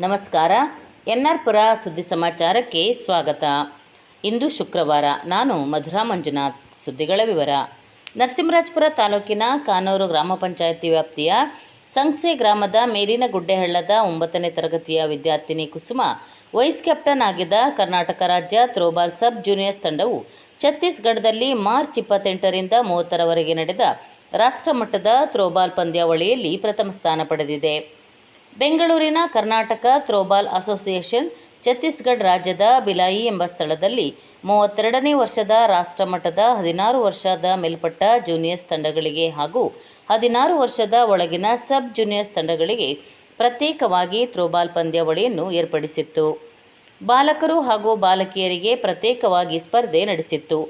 ನಮಸ್ಕಾರ. N R ಪುರ ಸುದ್ದಿ ಸಮಾಚಾರಕ್ಕೆ ಸ್ವಾಗತ. ಇಂದು ಶುಕ್ರವಾರ. ನಾನು ಮಧುರಾ ಮಂಜುನಾಥ್. ಸುದ್ದಿಗಳ ವಿವರ. ನರಸಿಂಹರಾಜಪುರ ತಾಲೂಕಿನ ಕಾನೂರು ಗ್ರಾಮ ಪಂಚಾಯಿತಿ ವ್ಯಾಪ್ತಿಯ ಸಂಸೆ ಗ್ರಾಮದ ಮೇಲಿನ ಗುಡ್ಡೆಹಳ್ಳದ ಒಂಬತ್ತನೇ ತರಗತಿಯ ವಿದ್ಯಾರ್ಥಿನಿ ಕುಸುಮ, ವೈಸ್ ಕ್ಯಾಪ್ಟನ್ ಆಗಿದ್ದ ಕರ್ನಾಟಕ ರಾಜ್ಯ ಥ್ರೋಬಾಲ್ ಸಬ್ ಜೂನಿಯರ್ಸ್ ತಂಡವು ಛತ್ತೀಸ್ಗಢದಲ್ಲಿ ಮಾರ್ಚ್ ಇಪ್ಪತ್ತೆಂಟರಿಂದ ಮೂವತ್ತರವರೆಗೆ ನಡೆದ ರಾಷ್ಟ್ರಮಟ್ಟದ ಥ್ರೋಬಾಲ್ ಪಂದ್ಯಾವಳಿಯಲ್ಲಿ ಪ್ರಥಮ ಸ್ಥಾನ ಪಡೆದಿದೆ. ಬೆಂಗಳೂರಿನ ಕರ್ನಾಟಕ ಥ್ರೋಬಾಲ್ ಅಸೋಸಿಯೇಷನ್ ಛತ್ತೀಸ್ಗಢ ರಾಜ್ಯದ ಬಿಲಾಯಿ ಎಂಬ ಸ್ಥಳದಲ್ಲಿ ಮೂವತ್ತೆರಡನೇ ವರ್ಷದ ರಾಷ್ಟ್ರಮಟ್ಟದ ಹದಿನಾರು ವರ್ಷದ ಮೇಲ್ಪಟ್ಟ ಜೂನಿಯರ್ಸ್ ತಂಡಗಳಿಗೆ ಹಾಗೂ ಹದಿನಾರು ವರ್ಷದ ಒಳಗಿನ ಸಬ್ ಜೂನಿಯರ್ಸ್ ತಂಡಗಳಿಗೆ ಪ್ರತ್ಯೇಕವಾಗಿ ಥ್ರೋಬಾಲ್ ಪಂದ್ಯಾವಳಿಯನ್ನು ಏರ್ಪಡಿಸಿತ್ತು. ಬಾಲಕರು ಹಾಗೂ ಬಾಲಕಿಯರಿಗೆ ಪ್ರತ್ಯೇಕವಾಗಿ ಸ್ಪರ್ಧೆ ನಡೆಸಿತ್ತು.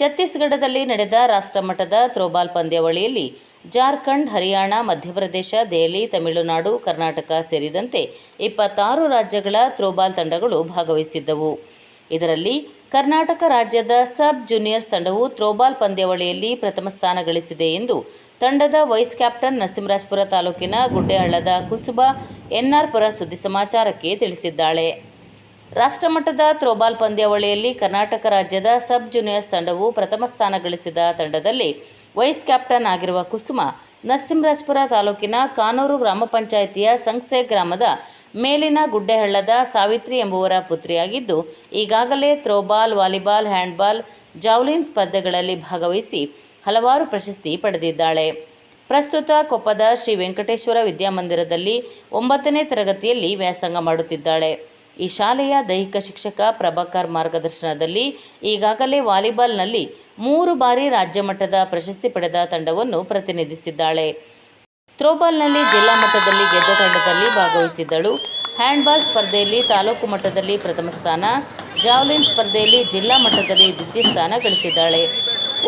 ಛತ್ತೀಸ್ಗಢದಲ್ಲಿ ನಡೆದ ರಾಷ್ಟ್ರಮಟ್ಟದ ಥ್ರೋಬಾಲ್ ಪಂದ್ಯಾವಳಿಯಲ್ಲಿ ಜಾರ್ಖಂಡ್, ಹರಿಯಾಣ, ಮಧ್ಯಪ್ರದೇಶ, ದೆಹಲಿ, ತಮಿಳುನಾಡು, ಕರ್ನಾಟಕ ಸೇರಿದಂತೆ ಇಪ್ಪತ್ತಾರು ರಾಜ್ಯಗಳ ಥ್ರೋಬಾಲ್ ತಂಡಗಳು ಭಾಗವಹಿಸಿದ್ದವು. ಇದರಲ್ಲಿ ಕರ್ನಾಟಕ ರಾಜ್ಯದ ಸಬ್ ಜೂನಿಯರ್ಸ್ ತಂಡವು ಥ್ರೋಬಾಲ್ ಪಂದ್ಯಾವಳಿಯಲ್ಲಿ ಪ್ರಥಮ ಸ್ಥಾನ ಗಳಿಸಿದೆ ಎಂದು ತಂಡದ ವೈಸ್ ಕ್ಯಾಪ್ಟನ್ ನರಸಿಂಹರಾಜಪುರ ತಾಲೂಕಿನ ಗುಡ್ಡೆಹಳ್ಳದ ಕುಸುಬಾ ಎನ್ಆರ್ ಪುರ ಸುದ್ದಿ ಸಮಾಚಾರಕ್ಕೆ ತಿಳಿಸಿದ್ದಾಳೆ. ರಾಷ್ಟ್ರಮಟ್ಟದ ಥ್ರೋಬಾಲ್ ಪಂದ್ಯಾವಳಿಯಲ್ಲಿ ಕರ್ನಾಟಕ ರಾಜ್ಯದ ಸಬ್ ಜೂನಿಯರ್ಸ್ ತಂಡವು ಪ್ರಥಮ ಸ್ಥಾನ ಗಳಿಸಿದ ತಂಡದಲ್ಲಿ ವೈಸ್ ಕ್ಯಾಪ್ಟನ್ ಆಗಿರುವ ಕುಸುಮ, ನರಸಿಂಹರಾಜಪುರ ತಾಲೂಕಿನ ಕಾನೂರು ಗ್ರಾಮ ಪಂಚಾಯಿತಿಯ ಸಂಗ್ಸೆ ಗ್ರಾಮದ ಮೇಲಿನ ಗುಡ್ಡೆಹಳ್ಳದ ಸಾವಿತ್ರಿ ಎಂಬುವರ ಪುತ್ರಿಯಾಗಿದ್ದು, ಈಗಾಗಲೇ ಥ್ರೋಬಾಲ್ ವಾಲಿಬಾಲ್, ಹ್ಯಾಂಡ್ಬಾಲ್, ಜಾವ್ಲಿನ್ ಸ್ಪರ್ಧೆಗಳಲ್ಲಿ ಭಾಗವಹಿಸಿ ಹಲವಾರು ಪ್ರಶಸ್ತಿ ಪಡೆದಿದ್ದಾಳೆ. ಪ್ರಸ್ತುತ ಕೊಪ್ಪದ ಶ್ರೀ ವೆಂಕಟೇಶ್ವರ ವಿದ್ಯಾಮಂದಿರದಲ್ಲಿ ಒಂಬತ್ತನೇ ತರಗತಿಯಲ್ಲಿ ವ್ಯಾಸಂಗ ಮಾಡುತ್ತಿದ್ದಾಳೆ. ಈ ಶಾಲೆಯ ದೈಹಿಕ ಶಿಕ್ಷಕ ಪ್ರಭಾಕರ್ ಮಾರ್ಗದರ್ಶನದಲ್ಲಿ ಈಗಾಗಲೇ ವಾಲಿಬಾಲ್ನಲ್ಲಿ ಮೂರು ಬಾರಿ ರಾಜ್ಯ ಮಟ್ಟದ ಪ್ರಶಸ್ತಿ ಪಡೆದ ತಂಡವನ್ನು ಪ್ರತಿನಿಧಿಸಿದ್ದಾಳೆ. ಥ್ರೋಬಾಲ್ನಲ್ಲಿ ಜಿಲ್ಲಾ ಮಟ್ಟದಲ್ಲಿ ಗೆದ್ದ ತಂಡದಲ್ಲಿ ಭಾಗವಹಿಸಿದ್ದಳು. ಹ್ಯಾಂಡ್ಬಾಲ್ ಸ್ಪರ್ಧೆಯಲ್ಲಿ ತಾಲೂಕು ಮಟ್ಟದಲ್ಲಿ ಪ್ರಥಮ ಸ್ಥಾನ, ಜಾವ್ಲಿನ್ ಸ್ಪರ್ಧೆಯಲ್ಲಿ ಜಿಲ್ಲಾ ಮಟ್ಟದಲ್ಲಿ ದ್ವಿತೀಯ ಸ್ಥಾನ ಗಳಿಸಿದ್ದಾಳೆ.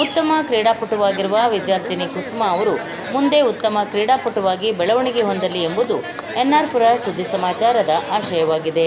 ಉತ್ತಮ ಕ್ರೀಡಾಪಟುವಾಗಿರುವ ವಿದ್ಯಾರ್ಥಿನಿ ಕುಸುಮ ಅವರು ಮುಂದೆ ಉತ್ತಮ ಕ್ರೀಡಾಪಟುವಾಗಿ ಬೆಳವಣಿಗೆ ಹೊಂದಲಿ ಎಂಬುದು ಎನ್ಆರ್ಪುರ ಸುದ್ದಿ ಸಮಾಚಾರದ ಆಶಯವಾಗಿದೆ.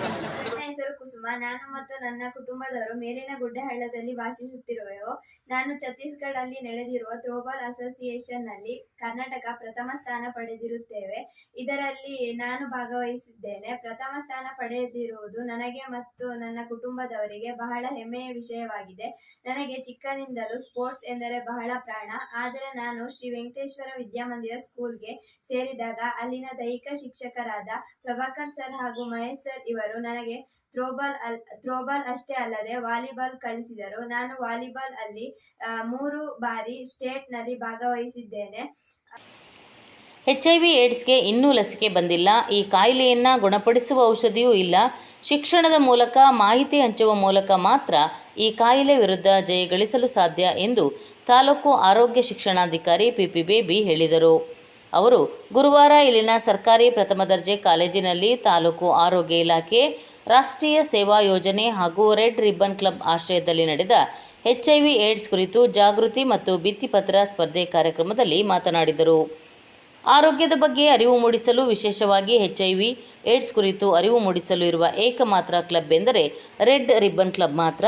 ಕುಸುಮ ನಾನು ಮತ್ತು ನನ್ನ ಕುಟುಂಬದವರು ಮೇಲಿನ ಗುಡ್ಡಹಳ್ಳದಲ್ಲಿ ವಾಸಿಸುತ್ತಿರುವೆವು. ನಾನು ಛತ್ತೀಸ್ಗಢಲ್ಲಿ ನಡೆದಿರುವ ಥ್ರೋಬಾಲ್ ಅಸೋಸಿಯೇಷನ್ನಲ್ಲಿ ಕರ್ನಾಟಕ ಪ್ರಥಮ ಸ್ಥಾನ ಪಡೆದಿರುತ್ತೇವೆ. ಇದರಲ್ಲಿ ನಾನು ಭಾಗವಹಿಸಿದ್ದೇನೆ. ಪ್ರಥಮ ಸ್ಥಾನ ಪಡೆದಿರುವುದು ನನಗೆ ಮತ್ತು ನನ್ನ ಕುಟುಂಬದವರಿಗೆ ಬಹಳ ಹೆಮ್ಮೆಯ ವಿಷಯವಾಗಿದೆ. ನನಗೆ ಚಿಕ್ಕನಿಂದಲೂ ಸ್ಪೋರ್ಟ್ಸ್ ಎಂದರೆ ಬಹಳ ಪ್ರಾಣ. ಆದರೆ ನಾನು ಶ್ರೀ ವೆಂಕಟೇಶ್ವರ ವಿದ್ಯಾಮಂದಿರ ಸ್ಕೂಲ್ಗೆ ಸೇರಿದಾಗ ಅಲ್ಲಿನ ದೈಹಿಕ ಶಿಕ್ಷಕರಾದ ಪ್ರಭಾಕರ್ ಸರ್ ಹಾಗೂ ಮಹೇಶ್ ಸರ್ ಇವರು ನನಗೆ ಥ್ರೋಬಾಲ್ ಅಲ್, ಥ್ರೋಬಾಲ್ ಅಷ್ಟೇ ಅಲ್ಲದೆ ವಾಲಿಬಾಲ್ ಕಳಿಸಿದರು. ನಾನು ವಾಲಿಬಾಲ್ ಅಲ್ಲಿ ಮೂರು ಬಾರಿ ಸ್ಟೇಟ್ನಲ್ಲಿ ಭಾಗವಹಿಸಿದ್ದೇನೆ. ಎಚ್ ಐ ವಿ ಏಡ್ಸ್ಗೆ ಇನ್ನೂ ಲಸಿಕೆ ಬಂದಿಲ್ಲ. ಈ ಕಾಯಿಲೆಯನ್ನು ಗುಣಪಡಿಸುವ ಔಷಧಿಯೂ ಇಲ್ಲ. ಶಿಕ್ಷಣದ ಮೂಲಕ, ಮಾಹಿತಿ ಹಂಚುವ ಮೂಲಕ ಮಾತ್ರ ಈ ಕಾಯಿಲೆ ವಿರುದ್ಧ ಜಯಗಳಿಸಲು ಸಾಧ್ಯ ಎಂದು ತಾಲೂಕು ಆರೋಗ್ಯ ಶಿಕ್ಷಣಾಧಿಕಾರಿ ಪಿಪಿ ಬೇಬಿ ಹೇಳಿದರು. ಅವರು ಗುರುವಾರ ಇಲ್ಲಿನ ಸರ್ಕಾರಿ ಪ್ರಥಮ ದರ್ಜೆ ಕಾಲೇಜಿನಲ್ಲಿ ತಾಲೂಕು ಆರೋಗ್ಯ ಇಲಾಖೆ ರಾಷ್ಟ್ರೀಯ ಸೇವಾ ಯೋಜನೆ ಹಾಗೂ ರೆಡ್ ರಿಬ್ಬನ್ ಕ್ಲಬ್ ಆಶ್ರಯದಲ್ಲಿ ನಡೆದ ಎಚ್ಐವಿ ಏಡ್ಸ್ ಕುರಿತು ಜಾಗೃತಿ ಮತ್ತು ಭಿತ್ತಿಪತ್ರ ಸ್ಪರ್ಧೆ ಕಾರ್ಯಕ್ರಮದಲ್ಲಿ ಮಾತನಾಡಿದರು. ಆರೋಗ್ಯದ ಬಗ್ಗೆ ಅರಿವು ಮೂಡಿಸಲು ವಿಶೇಷವಾಗಿ ಎಚ್ಐವಿ ಏಡ್ಸ್ ಕುರಿತು ಅರಿವು ಮೂಡಿಸಲು ಇರುವ ಏಕಮಾತ್ರ ಕ್ಲಬ್ ಎಂದರೆ ರೆಡ್ ರಿಬ್ಬನ್ ಕ್ಲಬ್ ಮಾತ್ರ.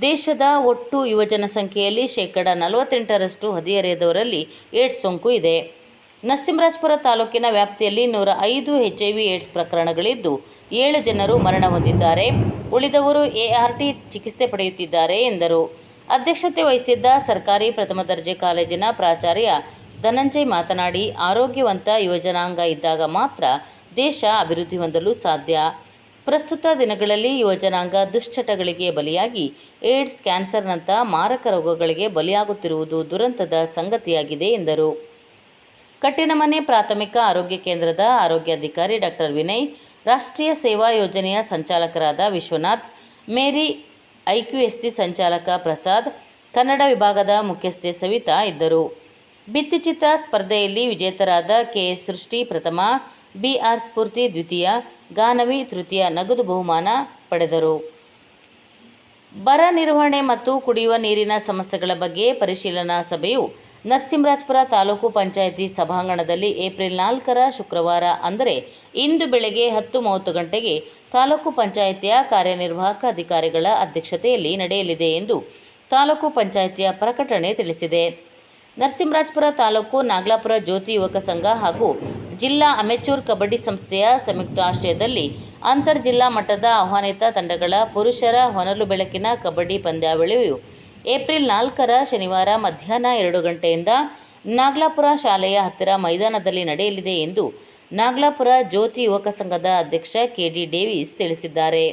ದೇಶದ ಒಟ್ಟು ಯುವಜನ ಸಂಖ್ಯೆಯಲ್ಲಿ ಶೇಕಡ ನಲವತ್ತೆಂಟರಷ್ಟು ಹದಿಹರೆಯದವರಲ್ಲಿ ಏಡ್ಸ್ ಸೋಂಕು ಇದೆ. ನರಸಿಂಹರಾಜಪುರ ತಾಲೂಕಿನ ವ್ಯಾಪ್ತಿಯಲ್ಲಿ ನೂರ ಐದು ಎಚ್ಐವಿ ಏಡ್ಸ್ ಪ್ರಕರಣಗಳಿದ್ದು ಏಳು ಜನರು ಮರಣ ಹೊಂದಿದ್ದಾರೆ. ಉಳಿದವರು ಎಆರ್ಟಿ ಚಿಕಿತ್ಸೆ ಪಡೆಯುತ್ತಿದ್ದಾರೆ ಎಂದರು. ಅಧ್ಯಕ್ಷತೆ ವಹಿಸಿದ್ದ ಸರ್ಕಾರಿ ಪ್ರಥಮ ದರ್ಜೆ ಕಾಲೇಜಿನ ಪ್ರಾಚಾರ್ಯ ಧನಂಜಯ್ ಮಾತನಾಡಿ, ಆರೋಗ್ಯವಂತ ಯುವಜನಾಂಗ ಇದ್ದಾಗ ಮಾತ್ರ ದೇಶ ಅಭಿವೃದ್ಧಿ ಹೊಂದಲು ಸಾಧ್ಯ. ಪ್ರಸ್ತುತ ದಿನಗಳಲ್ಲಿ ಯುವಜನಾಂಗ ದುಶ್ಚಟಗಳಿಗೆ ಬಲಿಯಾಗಿ ಏಡ್ಸ್ ಕ್ಯಾನ್ಸರ್ನಂಥ ಮಾರಕ ರೋಗಗಳಿಗೆ ಬಲಿಯಾಗುತ್ತಿರುವುದು ದುರಂತದ ಸಂಗತಿಯಾಗಿದೆ ಎಂದರು. ಕಟ್ಟಿನಮನೆ ಪ್ರಾಥಮಿಕ ಆರೋಗ್ಯ ಕೇಂದ್ರದ ಆರೋಗ್ಯಾಧಿಕಾರಿ ಡಾಕ್ಟರ್ ವಿನಯ್, ರಾಷ್ಟ್ರೀಯ ಸೇವಾ ಯೋಜನೆಯ ಸಂಚಾಲಕರಾದ ವಿಶ್ವನಾಥ್, ಮೇರಿ ಐಕ್ಯುಎಸ್ಸಿ ಸಂಚಾಲಕ ಪ್ರಸಾದ್, ಕನ್ನಡ ವಿಭಾಗದ ಮುಖ್ಯಸ್ಥೆ ಸವಿತಾ ಇದ್ದರು. ಭಿತ್ತಿಚಿತ ಸ್ಪರ್ಧೆಯಲ್ಲಿ ವಿಜೇತರಾದ ಕೆಎಸ್ ಸೃಷ್ಟಿ ಪ್ರಥಮ ಬಿಆರ್ ಸ್ಫೂರ್ತಿ ದ್ವಿತೀಯ, ಗಾನವಿ ತೃತೀಯ ನಗದು ಬಹುಮಾನ ಪಡೆದರು. ಬರ ನಿರ್ವಹಣೆ ಮತ್ತು ಕುಡಿಯುವ ನೀರಿನ ಸಮಸ್ಯೆಗಳ ಬಗ್ಗೆ ಪರಿಶೀಲನಾ ಸಭೆಯು ನರಸಿಂಹರಾಜಪುರ ತಾಲೂಕು ಪಂಚಾಯಿತಿ ಸಭಾಂಗಣದಲ್ಲಿ ಏಪ್ರಿಲ್ ನಾಲ್ಕರ ಶುಕ್ರವಾರ ಅಂದರೆ ಇಂದು ಬೆಳಗ್ಗೆ ಹತ್ತು ಮೂವತ್ತು ಗಂಟೆಗೆ ತಾಲೂಕು ಪಂಚಾಯಿತಿಯ ಕಾರ್ಯನಿರ್ವಾಹಕ ಅಧಿಕಾರಿಗಳ ಅಧ್ಯಕ್ಷತೆಯಲ್ಲಿ ನಡೆಯಲಿದೆ ಎಂದು ತಾಲೂಕು ಪಂಚಾಯಿತಿಯ ಪ್ರಕಟಣೆ ತಿಳಿಸಿದೆ. ನರಸಿಂಹರಾಜಪುರ ತಾಲೂಕು ನಾಗಲಾಪುರ ಜ್ಯೋತಿ ಯುವಕ ಸಂಘ ಹಾಗೂ ಜಿಲ್ಲಾ ಅಮೆಚೂರ್ ಕಬಡ್ಡಿ ಸಂಸ್ಥೆಯ ಸಂಯುಕ್ತ ಆಶ್ರಯದಲ್ಲಿ ಅಂತರ್ ಜಿಲ್ಲಾ ಮಟ್ಟದ ಆಹ್ವಾನಿತ ತಂಡಗಳ ಪುರುಷರ ಹೊನಲು ಬೆಳಕಿನ ಕಬಡ್ಡಿ ಪಂದ್ಯಾವಳಿಯು ಏಪ್ರಿಲ್ ನಾಲ್ಕರ ಶನಿವಾರ ಮಧ್ಯಾಹ್ನ ಎರಡು ಗಂಟೆಯಿಂದ ನಾಗಲಾಪುರ ಶಾಲೆಯ ಹತ್ತಿರ ಮೈದಾನದಲ್ಲಿ ನಡೆಯಲಿದೆ ಎಂದು ನಾಗಲಾಪುರ ಜ್ಯೋತಿ ಯುವಕ ಸಂಘದ ಅಧ್ಯಕ್ಷ ಕೆಡಿ ಡೇವಿಸ್ ತಿಳಿಸಿದ್ದಾರೆ.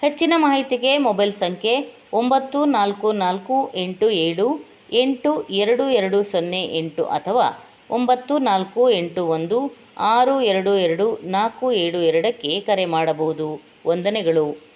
ಹೆಚ್ಚಿನ ಮಾಹಿತಿಗೆ ಮೊಬೈಲ್ ಸಂಖ್ಯೆ ಒಂಬತ್ತು ನಾಲ್ಕು ನಾಲ್ಕು ಎಂಟು ಏಳು ಎಂಟು ಎರಡು ಎರಡು ಸೊನ್ನೆ ಎಂಟು ಅಥವಾ ಒಂಬತ್ತು ನಾಲ್ಕು ಎಂಟು ಒಂದು ಆರು ಎರಡು ಎರಡು ನಾಲ್ಕು ಏಳು ಎರಡಕ್ಕೆ ಕರೆ ಮಾಡಬಹುದು. ವಂದನೆಗಳು.